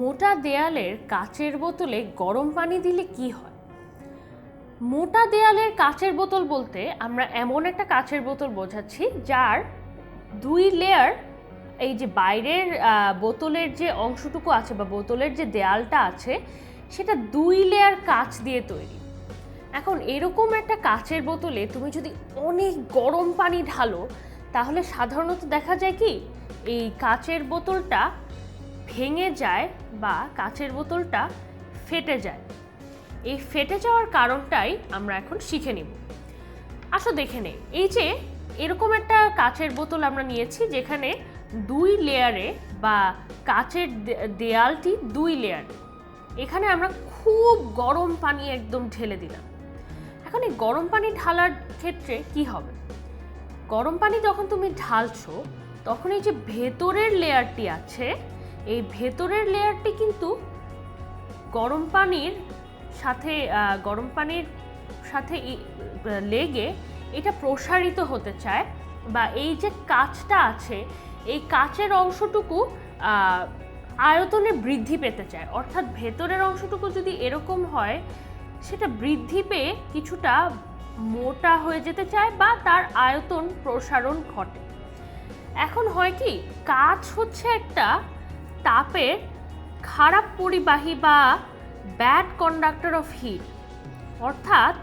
মোটা দেয়ালের কাচের বোতলে গরম পানি দিলে কি হয়? মোটা দেয়ালের কাচের বোতল বলতে আমরা এমন একটা কাচের বোতল বোঝাচ্ছি, যার দুই লেয়ার এই যে বাইরের বোতলের যে অংশটুকু আছে বা বোতলের যে দেয়ালটা আছে, সেটা দুই লেয়ার কাচ দিয়ে তৈরি। এখন এরকম একটা কাচের বোতলে তুমি যদি অনেক গরম পানি ঢালো, তাহলে সাধারণত দেখা যায় কি, এই কাচের বোতলটা ভেঙে যায় বা কাচের বোতলটা ফেটে যায়। এই ফেটে যাওয়ার কারণটাই আমরা এখন শিখে নিব। আসো দেখে নেই। এই যে এরকম একটা কাচের বোতল আমরা নিয়েছি যেখানে দুই লেয়ারে বা কাচের দেয়ালটি দুই লেয়ারে। এখানে আমরা খুব গরম পানি একদম ঢেলে দিলাম। এখন এই গরম পানি ঢালার ক্ষেত্রে কি হবে? গরম পানি যখন তুমি ঢালছো, তখন এই যে ভেতরের লেয়ারটি আছে এই ভেতরের লেয়ারটি কিন্তু গরম পানির সাথে গরম পানির সাথে লেগে এটা প্রসারিত হতে চায় বা এই যে কাচটা আছে, এই কাচের অংশটুকু আয়তনে বৃদ্ধি পেতে চায়। অর্থাৎ ভেতরের অংশটুকু যদি এরকম হয়, সেটা বৃদ্ধি পেয়ে কিছুটা মোটা হয়ে যেতে চায় বা তার আয়তন প্রসারণ ঘটে। এখন হয় কি, কাচ হচ্ছে একটা তাপের খারাপ পরিবাহী বা ব্যাড কন্ডাক্টর অফ হিট অর্থাৎ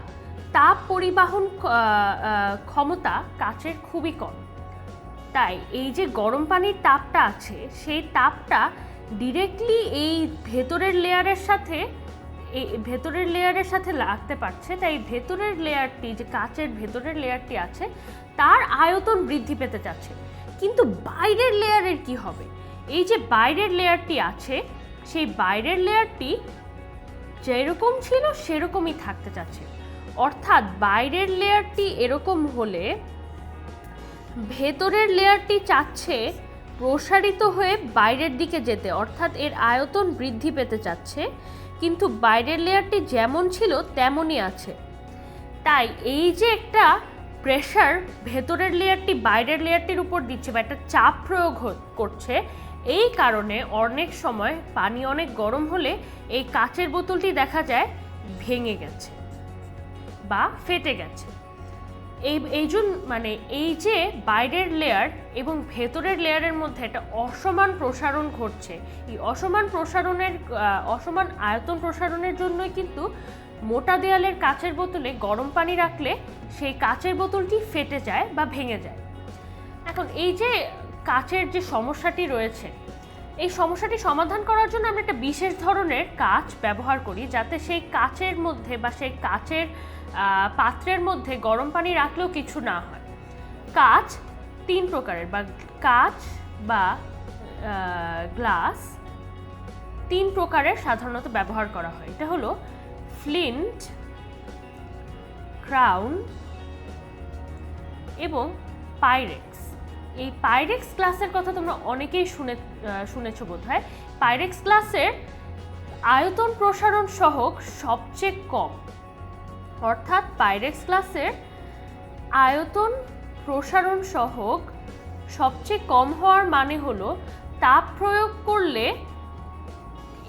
তাপ পরিবহন ক্ষমতা কাচের খুবই কম। তাই এই যে গরম পানির তাপটা আছে, সেই তাপটা ডিরেক্টলি এই ভেতরের লেয়ারের সাথে, এই ভেতরের লেয়ারের সাথে লাগতে পারছে। তাই ভেতরের লেয়ারটি যে কাচের ভেতরের লেয়ারটি আছে, তার আয়তন বৃদ্ধি পেতে চাচ্ছে কিন্তু বাইরের লেয়ারের কি হবে? এই যে বাইরের লেয়ারটি আছে, সেই বাইরের লেয়ারটি যেরকম ছিল সেরকমই থাকতে চাচ্ছে অর্থাৎ বাইরের লেয়ারটি এরকম হলে ভেতরের লেয়ারটি চাচ্ছে প্রসারিত হয়ে বাইরের দিকে যেতে, অর্থাৎ এর আয়তন বৃদ্ধি পেতে চাচ্ছে, কিন্তু বাইরের লেয়ারটি যেমন ছিল তেমনই আছে। তাই এই যে একটা প্রেশার ভেতরের লেয়ারটি বাইরের লেয়ারটির উপর দিচ্ছে বা একটা চাপ প্রয়োগ করছে। এই কারণে অনেক সময় পানি অনেক গরম হলে এই কাচের বোতলটি দেখা যায় ভেঙে গেছে বা ফেটে গেছে। এই এই জন্য মানে এই যে বাইরের লেয়ার এবং ভেতরের লেয়ারের মধ্যে একটা অসমান প্রসারণ ঘটছে। এই অসমান প্রসারণের অসমান আয়তন প্রসারণের জন্যই কিন্তু মোটা দেয়ালের কাচের বোতলে গরম পানি রাখলে সেই কাচের বোতলটি ফেটে যায় বা ভেঙে যায়। এখন এই যে কাচের যে সমস্যাটি রয়েছে এই সমস্যাটি সমাধান করার জন্য আমরা একটা বিশেষ ধরনের কাচ ব্যবহার করি, যাতে সেই কাচের মধ্যে বা সেই কাচের পাত্রের মধ্যে গরম পানি রাখলেও কিছু না হয়। কাচ তিন প্রকারের, বা কাচ বা গ্লাস তিন প্রকারের সাধারণত ব্যবহার করা হয়। এটা হলো ফ্লিন্ট, ক্রাউন এবং পাইরেক্স এই পাইরেক্স ক্লাসের কথা তোমরা অনেকেই শুনে শুনেছো বোধ হয় পাইরেক্স ক্লাসের আয়তন প্রসারণ সহক সবচেয়ে কম। অর্থাৎ পাইরেক্স ক্লাসের আয়তন প্রসারণ সহক সবচেয়ে কম হওয়ার মানে হলো তাপ প্রয়োগ করলে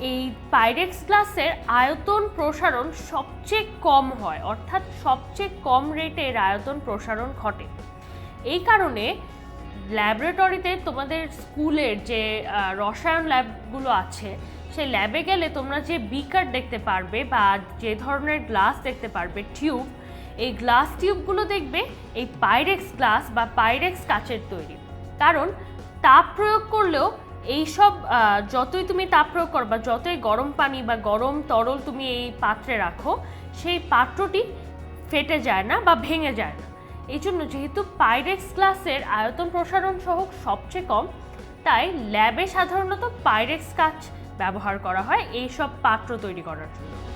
এই পাইরেক্স গ্লাসের আয়তন প্রসারণ সবচেয়ে কম হয়। অর্থাৎ সবচেয়ে কম রেটে এর আয়তন প্রসারণ ঘটে। এই কারণে ল্যাবরেটরিতে তোমাদের স্কুলের যে রসায়ন ল্যাবগুলো আছে সেই ল্যাবে গেলে তোমরা যে বিকার দেখতে পারবে বা যে ধরনের গ্লাস দেখতে পারবে টিউব এই গ্লাস টিউবগুলো দেখবে এই পাইরেক্স গ্লাস বা পাইরেক্স কাচের তৈরি। কারণ তাপ প্রয়োগ করলেও এইসব আহ, যতই তুমি তাপ প্রয়োগ করবা যতই গরম পানি বা গরম তরল তুমি এই পাত্রে রাখো সেই পাত্রটি ফেটে যায় না বা ভেঙে যায় না। এই জন্য যেহেতু পাইরেক্স গ্লাসের আয়তন প্রসারণ সহ সবচেয়ে কম, তাই ল্যাবে সাধারণত পাইরেক্স কাচ ব্যবহার করা হয় এইসব পাত্র তৈরি করার জন্য।